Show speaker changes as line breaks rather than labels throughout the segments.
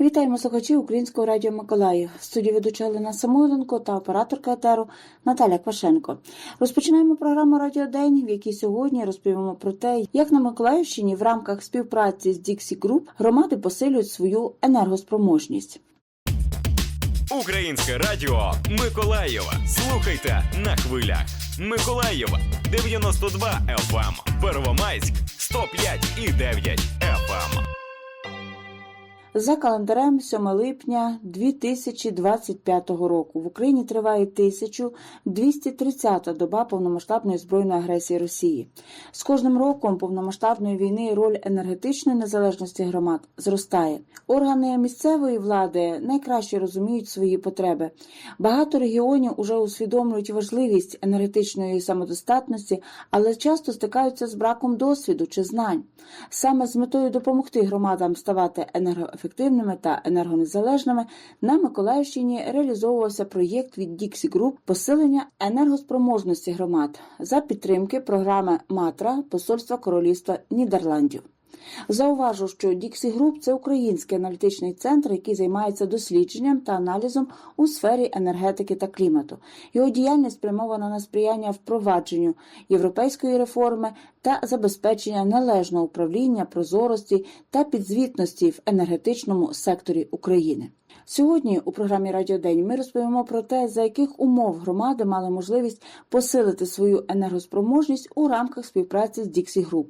Вітаємо слухачів Українського радіо Миколаїв. В студії ведуча Олена Самойленко та операторка етеру Наталя Квашенко. Розпочинаємо програму Радіо День, в якій сьогодні розповімо про те, як на Миколаївщині в рамках співпраці з Dixie Group громади посилюють свою енергоспроможність.
Українське радіо Миколаєва. Слухайте на хвилях. Миколаєва 92 FM. Первомайськ 105 і 9 FM.
За календарем 7 липня 2025 року в Україні триває 1230-та доба повномасштабної збройної агресії Росії. З кожним роком повномасштабної війни роль енергетичної незалежності громад зростає. Органи місцевої влади найкраще розуміють свої потреби. Багато регіонів уже усвідомлюють важливість енергетичної самодостатності, але часто стикаються з браком досвіду чи знань. Саме з метою допомогти громадам ставати енергоефективними та енергонезалежними на Миколаївщині реалізовувався проєкт від Діксі Груп посилення енергоспроможності громад за підтримки програми Матра Посольства Королівства Нідерландів. Зауважу, що Dixie Group – це український аналітичний центр, який займається дослідженням та аналізом у сфері енергетики та клімату. Його діяльність спрямована на сприяння впровадженню європейської реформи та забезпечення належного управління, прозорості та підзвітності в енергетичному секторі України. Сьогодні у програмі Радіодень ми розповімо про те, за яких умов громади мали можливість посилити свою енергоспроможність у рамках співпраці з Dixie Group,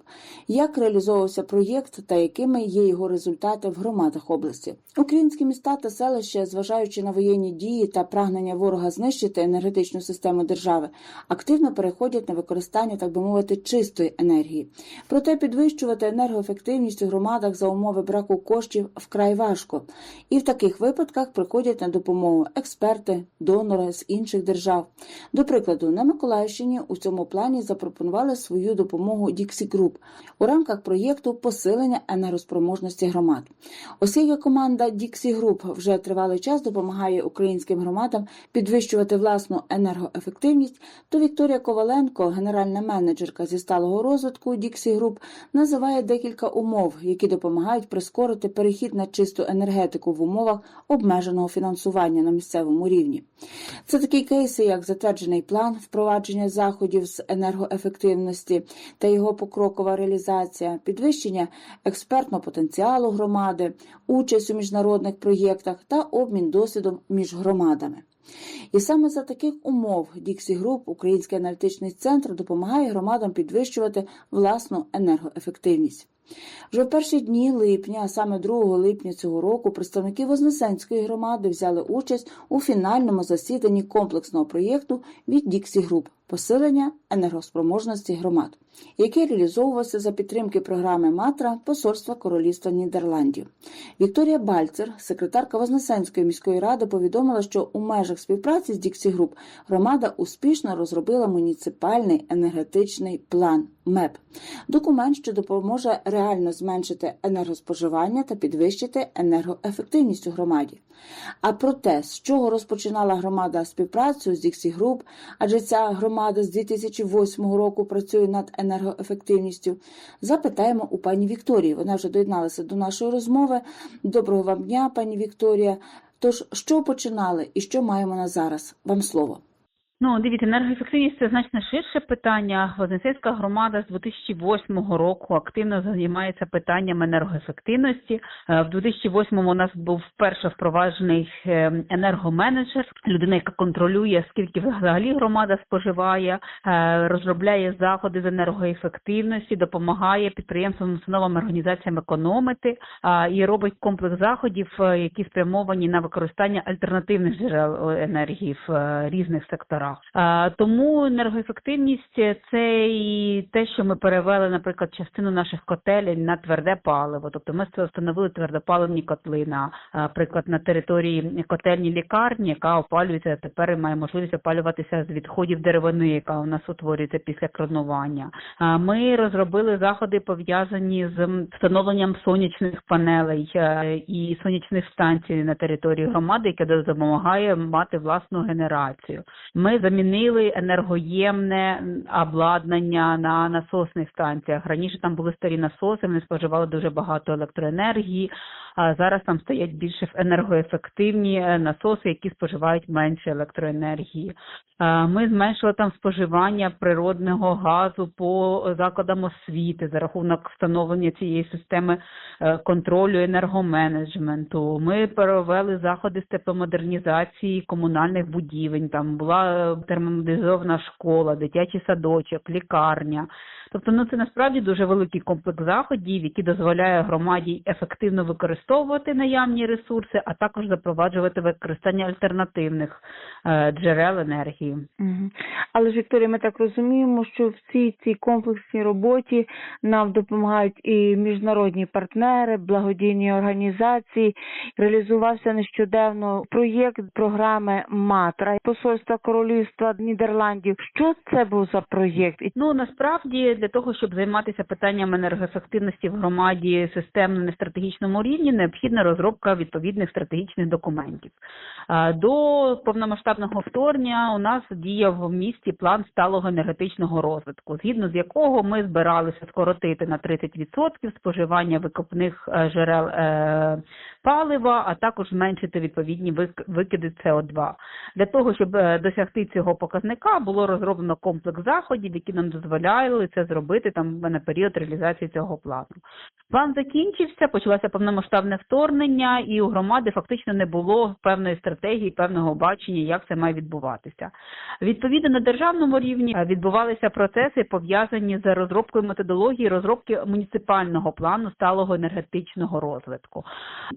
як реалізовувався проєкт та якими є його результати в громадах області. Українські міста та селища, зважаючи на воєнні дії та прагнення ворога знищити енергетичну систему держави, активно переходять на використання, так би мовити, чистої енергії. Проте підвищувати енергоефективність у громадах за умови браку коштів вкрай важко, і в таких випадках приходять на допомогу експерти, донори з інших держав. До прикладу, на Миколаївщині у цьому плані запропонували свою допомогу Dixie Group у рамках проєкту посилення енергоспроможності громад. Оскільки команда Dixie Group вже тривалий час допомагає українським громадам підвищувати власну енергоефективність, то Вікторія Коваленко, генеральна менеджерка зі сталого розвитку Dixie Group, називає декілька умов, які допомагають прискорити перехід на чисту енергетику в умовах обмеженого фінансування на місцевому рівні. Це такі кейси, як затверджений план впровадження заходів з енергоефективності та його покрокова реалізація, підвищення експертного потенціалу громади, участь у міжнародних проєктах та обмін досвідом між громадами. І саме за таких умов Dixie Group, Український аналітичний центр, допомагає громадам підвищувати власну енергоефективність. Вже в перші дні липня, а саме 2 липня цього року, представники Вознесенської громади взяли участь у фінальному засіданні комплексного проєкту від Dixie Group посилення енергоспроможності громад, який реалізовувався за підтримки програми Матра Посольства Королівства Нідерландів. Вікторія Бальцер, секретарка Вознесенської міської ради, повідомила, що у межах співпраці з Dixie Group громада успішно розробила муніципальний енергетичний план МЕП, документ, що допоможе реально зменшити енергоспоживання та підвищити енергоефективність у громаді. А про те, з чого розпочинала громада співпрацю з Dixie Group, адже ця громада з 2008 року працює над енергоефективністю, запитаємо у пані Вікторії. Вона вже доєдналася до нашої розмови. Доброго вам дня, пані Вікторія. Тож, що починали і що маємо на зараз? Вам слово.
Ну, дивіться, енергоефективність це значно ширше питання. Вознесенська громада з 2008 року активно займається питанням енергоефективності. Е, В 2008-му у нас був вперше впроваджений е, енергоменеджер, людина, яка контролює, скільки взагалі громада споживає, е, розробляє заходи з енергоефективності, допомагає підприємствам, установам, організаціям економити і робить комплекс заходів, які спрямовані на використання альтернативних джерел енергії в різних секторах. А, Тому енергоефективність це і те, що ми перевели, наприклад, частину наших котелень на тверде паливо. Тобто ми встановили твердопаливні котли, на, наприклад, на території котельні лікарні, яка опалюється тепер і має можливість опалюватися з відходів деревини, яка у нас утворюється після кронування. Ми розробили заходи пов'язані з встановленням сонячних панелей е, і сонячних станцій на території громади, яке допомагає мати власну генерацію. Ми замінили енергоємне обладнання на насосних станціях. Раніше там були старі насоси, вони споживали дуже багато електроенергії. Зараз там стоять більш енергоефективні е, насоси, які споживають менше електроенергії. Е, Ми зменшили там споживання природного газу по закладам освіти за рахунок встановлення цієї системи е, контролю енергоменеджменту. Ми провели заходи з тепломодернізації комунальних будівель. Там була термомодернізована школа, дитячий садочок, лікарня. Тобто, ну це насправді дуже великий комплекс заходів, які дозволяє громаді ефективно використовувати наявні ресурси, а також запроваджувати використання альтернативних е, джерел енергії.
Але ж Вікторія, ми так розуміємо, що в цій цій комплексній роботі нам допомагають і міжнародні партнери, благодійні організації. Реалізувався нещодавно проєкт програми Матра Посольства Королівства Нідерландів. Що це був за проєкт?
Ну насправді для того, щоб займатися питанням енергоефективності в громаді системно на стратегічному рівні, необхідна розробка відповідних стратегічних документів. До повномасштабного вторгнення у нас діяв в місті план сталого енергетичного розвитку, згідно з якого ми збиралися скоротити на 30% споживання викопних е, джерел е, палива, а також зменшити відповідні викиди СО2. Для того, щоб е, досягти цього показника, було розроблено комплекс заходів, які нам дозволяли це зробити там на період реалізації цього плану. План закінчився, почалося повномасштабне вторгнення, і у громади фактично не було певної стратегії, певного бачення, як це має відбуватися. Відповідно, на державному рівні відбувалися процеси, пов'язані з розробкою методології розробки муніципального плану сталого енергетичного розвитку.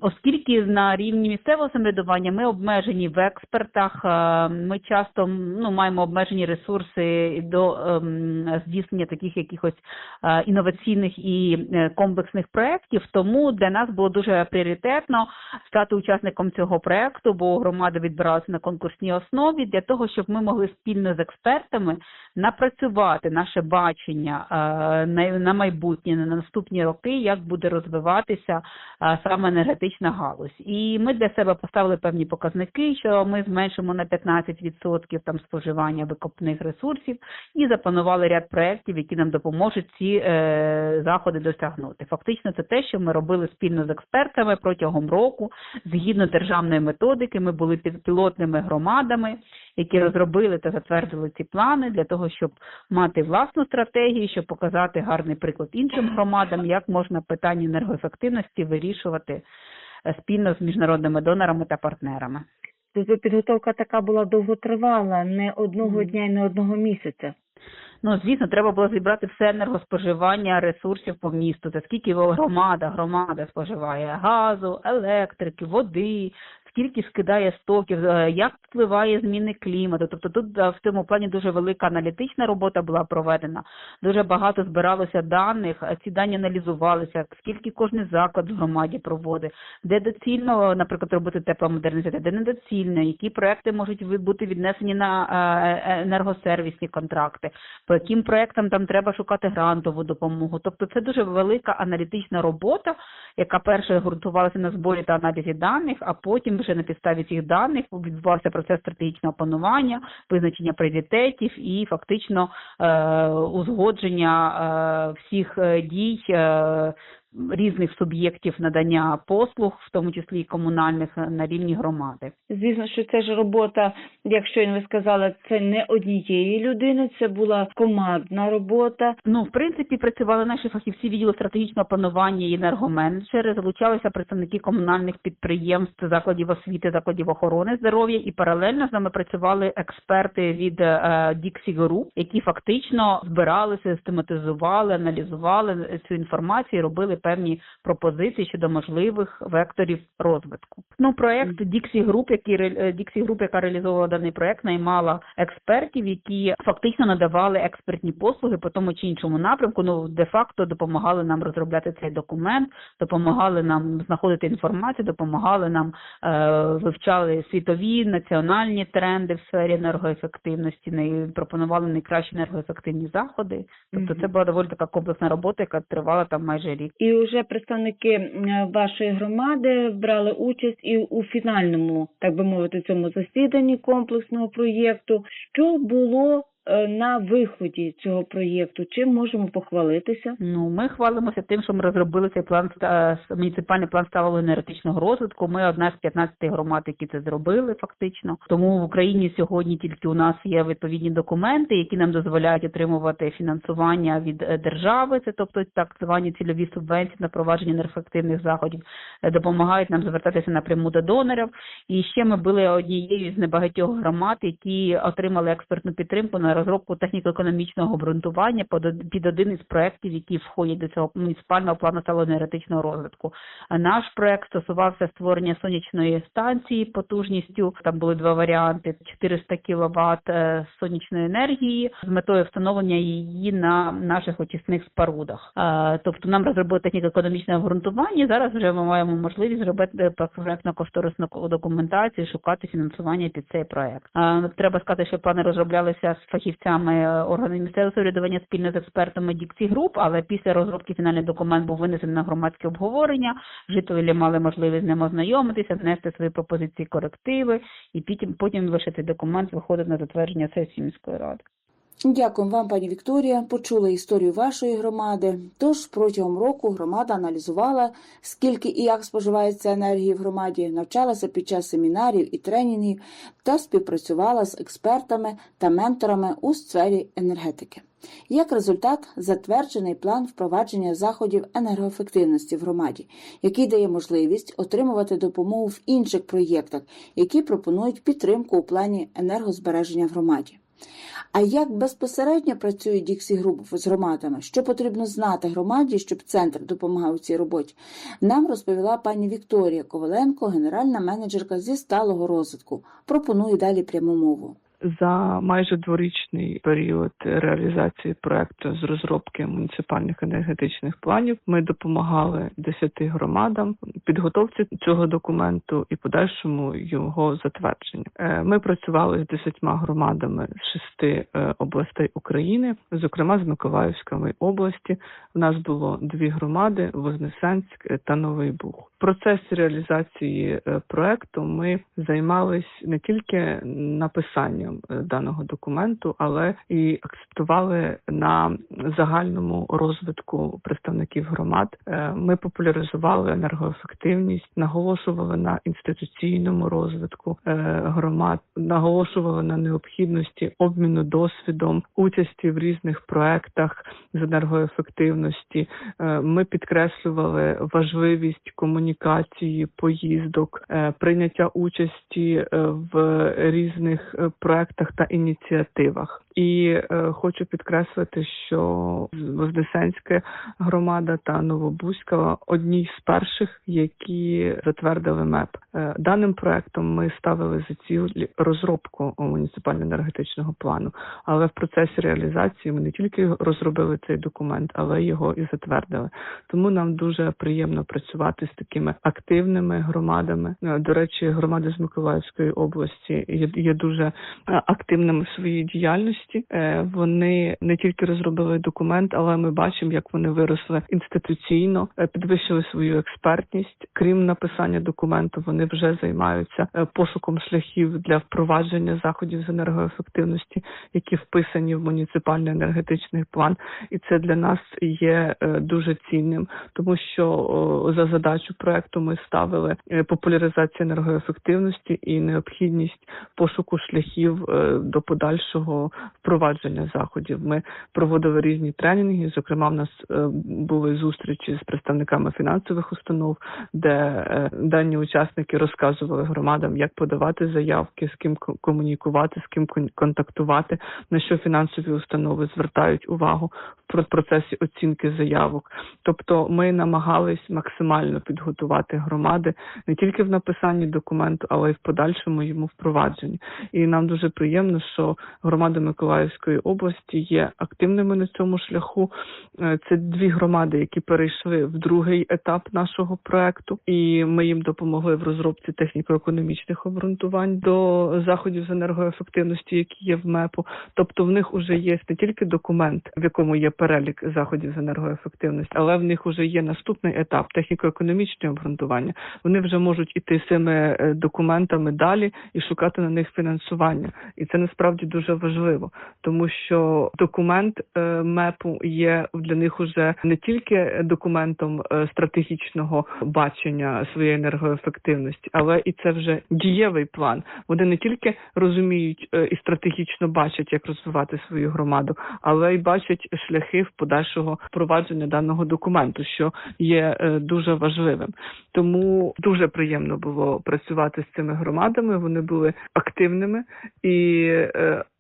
Оскільки на рівні місцевого самоврядування ми обмежені в експертах, е, ми часто ну, маємо обмежені ресурси до ем, здійснення таких якихось е, інноваційних і е, комплексних проєктів, тому для нас було дуже пріоритетно стати учасником цього проєкту, бо громада відбиралася на конкурсній основі для того, щоб ми могли спільно з експертами напрацювати наше бачення е, на, на майбутнє, на наступні роки, як буде розвиватися е, саме енергетична галузь. І ми для себе поставили певні показники, що ми зменшимо на 15% там споживання викопних ресурсів, і запланували ряд проєктів, які нам допоможуть ці е, заходи досягнути. Фактично, це те, що ми робили спільно з експертами протягом року, згідно державної методики. Ми були під пілотними громадами, які розробили та затвердили ці плани для того, щоб мати власну стратегію, щоб показати гарний приклад іншим громадам, як можна питання енергоефективності вирішувати е, спільно з міжнародними донорами та партнерами.
тобто підготовка така була довготривала, не одного дня і не одного місяця.
Ну, звісно, треба було зібрати все енергоспоживання ресурсів по місту. Це скільки громада, громада споживає газу, електрики, води, скільки скидає стоків, е, як впливає зміни клімату. Тобто тут е, в цьому плані дуже велика аналітична робота була проведена. Дуже багато збиралося даних, ці дані аналізувалися, скільки кожен заклад в громаді проводить, де доцільно, наприклад, робити тепломодернізацію, де недоцільно, які проекти можуть бути віднесені на е, е, енергосервісні контракти, по яким проектам там треба шукати грантову допомогу. Тобто це дуже велика аналітична робота, яка перше ґрунтувалася на зборі та аналізі даних, а потім вже на підставі цих даних відбувався процес стратегічного планування, визначення пріоритетів і фактично е, узгодження е, всіх е, дій. Різних суб'єктів надання послуг, в тому числі і комунальних е, на рівні громади.
Звісно, що це ж робота, як щойно ви сказали, це не однієї людини, це була командна робота.
Ну, в принципі, працювали наші фахівці відділу стратегічного планування і енергоменеджери, залучалися представники комунальних підприємств, закладів освіти, закладів охорони здоров'я, і паралельно з нами працювали експерти від е, Dixie Group, які фактично збирали, систематизували, аналізували цю інформацію, і робили певні пропозиції щодо можливих векторів розвитку. Ну, проект Dixie Group, який е, Dixie Group, яка реалізовувала даний проект, наймала експертів, які фактично надавали експертні послуги по тому чи іншому напрямку. Ну де-факто допомагали нам розробляти цей документ, допомагали нам знаходити інформацію, допомагали нам е, вивчали світові національні тренди в сфері енергоефективності, не пропонували найкращі енергоефективні заходи. Тобто, це була доволі така комплексна робота, яка тривала там майже рік.
І вже представники вашої громади брали участь і у фінальному, так би мовити, цьому засіданні комплексного проєкту. Що було на виході цього проєкту? Чим можемо похвалитися?
Ну, ми хвалимося тим, що ми розробили цей план муніципальний план сталого енергетичного розвитку. Ми одна з 15 громад, які це зробили фактично. Тому в Україні сьогодні тільки у нас є відповідні документи, які нам дозволяють отримувати фінансування від е, держави. Це тобто так звані цільові субвенції на провадження енергоефективних заходів, е, допомагають нам звертатися напряму до донорів. І ще ми були однією з небагатьох громад, які отримали експертну підтримку на розробку техніко-економічного обґрунтування під- один із проєктів, які входять до цього муніципального плану сталоенергетичного розвитку. Наш проект стосувався створення сонячної станції потужністю. Там були два варіанти: 400 кВт е, сонячної енергії з метою встановлення її на наших очисних спорудах. Е, Тобто нам розробили техніко-економічне обґрунтування. Зараз вже ми маємо можливість зробити проектно-кошторисну документацію, шукати фінансування під цей проект. Е, Треба сказати, що плани розроблялися з фахівцями е, органів місцевого самоврядування спільно з експертами дікцій Груп, але після розробки фінальний документ був винесений на громадське обговорення. Жителі мали можливість з ним ознайомитися, внести свої пропозиції, корективи, і потім лише цей документ виходить на затвердження сесії міської ради.
Дякую вам, пані Вікторія. Почули історію вашої громади. Тож протягом року громада аналізувала, скільки і як споживається енергії в громаді, навчалася під час семінарів і тренінгів та співпрацювала з експертами та менторами у сфері енергетики. Як результат, затверджений план впровадження заходів енергоефективності в громаді, який дає можливість отримувати допомогу в інших проєктах, які пропонують підтримку у плані енергозбереження в громаді. А як безпосередньо працює Діксі Груп з громадами? Що потрібно знати громаді, щоб центр допомагав у цій роботі? Нам розповіла пані Вікторія Коваленко, генеральна менеджерка зі сталого розвитку. Пропоную далі пряму мову.
За майже дворічний період реалізації проекту з розробки муніципальних енергетичних планів ми допомагали 10 громадам підготовці цього документу і подальшому його затвердженню. Е, Ми працювали з 10 громадами з шести е, областей України, зокрема з Миколаївської області. У нас було дві громади: Вознесенськ та Новий Буг. В процесі реалізації е, проекту ми займались не тільки написанням е, даного документу, але і акцентували на загальному розвитку представників громад. Е, Ми популяризували енергоефективність, наголошували на інституційному розвитку е, громад, наголошували на необхідності обміну досвідом, участі в різних проектах з енергоефективності. Ми підкреслювали важливість комунікації, поїздок, прийняття участі в різних е, проектах та ініціативах. І е, хочу підкреслити, що Вознесенська громада та Новобузька одні з перших, які затвердили МЕП. Е, Даним проектом ми ставили за ціль розробку муніципально-енергетичного плану, але в процесі реалізації ми не тільки розробили цей документ, але його і затвердили. Тому нам дуже приємно працювати з такими активними громадами. Е, До речі, громади з Миколаївської області є, є дуже активними в своїй діяльності. Е, Вони не тільки розробили документ, але ми бачимо, як вони виросли інституційно, е, підвищили свою експертність. Крім написання документу, вони вже займаються е, пошуком шляхів для впровадження заходів з енергоефективності, які вписані в муніципальний енергетичний план, і це для нас є е, дуже цінним, тому що за задачу проекту ми ставили е, популяризацію енергоефективності і необхідність пошуку шляхів е, до подальшого впровадження заходів. Ми проводили різні тренінги. Зокрема, в нас е, були зустрічі з представниками фінансових установ, де е, дані учасники розказували громадам, як подавати заявки, з ким ко- комунікувати, з ким кон- контактувати, на що фінансові установи звертають увагу процесі оцінки заявок. Тобто, ми намагались максимально підготувати громади не тільки в написанні документу, але й в подальшому йому впровадженні. І нам дуже приємно, що громади Миколаївської області є активними на цьому шляху. Е, Це дві громади, які перейшли в другий етап нашого проекту, і ми їм допомогли в розробці техніко-економічних обґрунтувань до заходів з енергоефективності, які є в МЕПу. Тобто, в них уже є не тільки документ, в якому є перелік заходів з енергоефективності, але в них вже є наступний етап техніко-економічне обґрунтування. Вони вже можуть іти цими е, документами далі і шукати на них фінансування. І це насправді дуже важливо, тому що документ е, МЕПу є для них уже не тільки документом е, стратегічного бачення своєї енергоефективності, але і це вже дієвий план. Вони не тільки розуміють і стратегічно бачать, як розвивати свою громаду, але й бачать шляхи в подальшого впровадження даного документу, що є е, дуже важливим. Тому дуже приємно було працювати з цими громадами. Вони були активними і.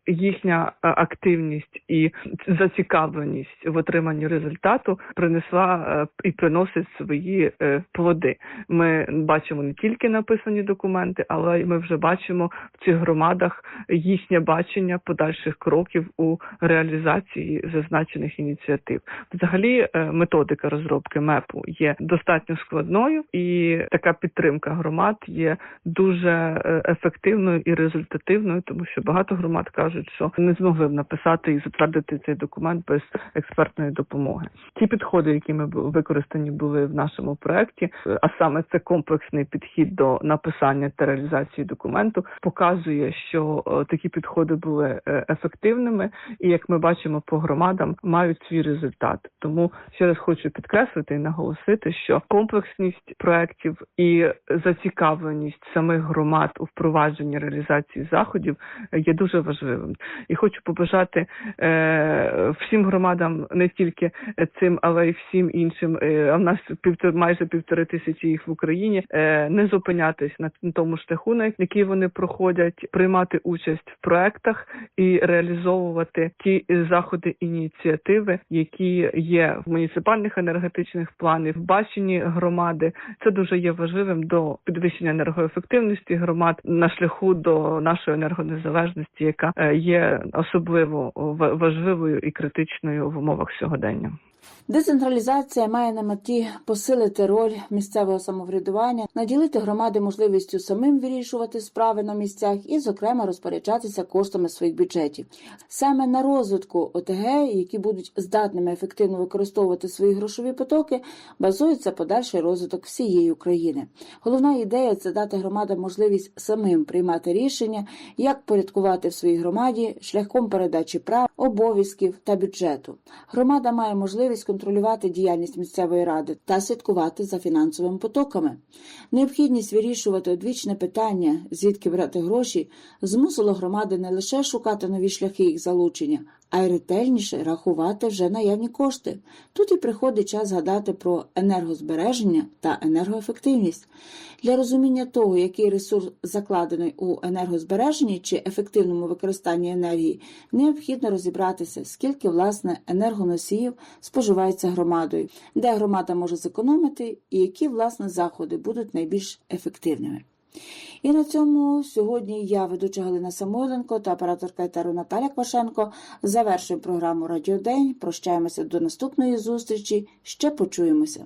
Їхня е, активність і зацікавленість в отриманні результату принесла е, і приносить свої е, плоди. Ми бачимо не тільки написані документи, але й ми вже бачимо в цих громадах їхнє бачення подальших кроків у реалізації зазначених ініціатив. Взагалі, методика розробки МЕПу є достатньо складною, і така підтримка громад є дуже ефективною і результативною, тому що багато громад кажуть, що не змогли б написати і затвердити цей документ без експертної допомоги. Ті підходи, які ми використані були в нашому проекті, е, а саме це комплексний підхід до написання та реалізації документу, показує, що е, такі підходи були е, ефективними, і як ми бачимо по громадам, мають свій результат. Тому ще раз хочу підкреслити і наголосити, що комплексність проектів і зацікавленість самих громад у впровадженні реалізації заходів е, є дуже важливим. І хочу побажати е, всім громадам не тільки цим, але й всім іншим. Е, а в нас півтор майже півтори тисячі їх в Україні. Е, не зупинятись на, тому шляху, на який вони проходять, приймати участь в проектах і реалізовувати ті заходи ініціативи, які є в муніципальних енергетичних планах, в баченні громади. Це дуже є важливим до підвищення енергоефективності громад на шляху до нашої енергонезалежності, яка є особливо ва- важливою і критичною в умовах сьогодення.
Децентралізація має на меті посилити роль місцевого самоврядування, наділити громади можливістю самим вирішувати справи на місцях і, зокрема, розпоряджатися коштами своїх бюджетів. Саме на розвитку ОТГ, які будуть здатними ефективно використовувати свої грошові потоки, базується подальший розвиток всієї України. Головна ідея це дати громадам можливість самим приймати рішення, як порядкувати в своїй громаді шляхом передачі прав, обов'язків та бюджету. Громада має можливість контролювати діяльність місцевої ради та слідкувати за фінансовими потоками. Необхідність вирішувати одвічне питання, звідки брати гроші, змусило громади не лише шукати нові шляхи їх залучення, а й ретельніше рахувати вже наявні кошти. Тут і приходить час згадати про енергозбереження та енергоефективність. Для розуміння того, який ресурс закладений у енергозбереженні чи ефективному використанні енергії, необхідно розібратися, скільки власне енергоносіїв споживається громадою, де громада може зекономити і які власне заходи будуть найбільш ефективними. І на цьому сьогодні я, ведуча Галина Самойленко та операторка етеру Наталя Квашенко завершуємо програму Радіодень. Прощаємося до наступної зустрічі. Ще почуємося.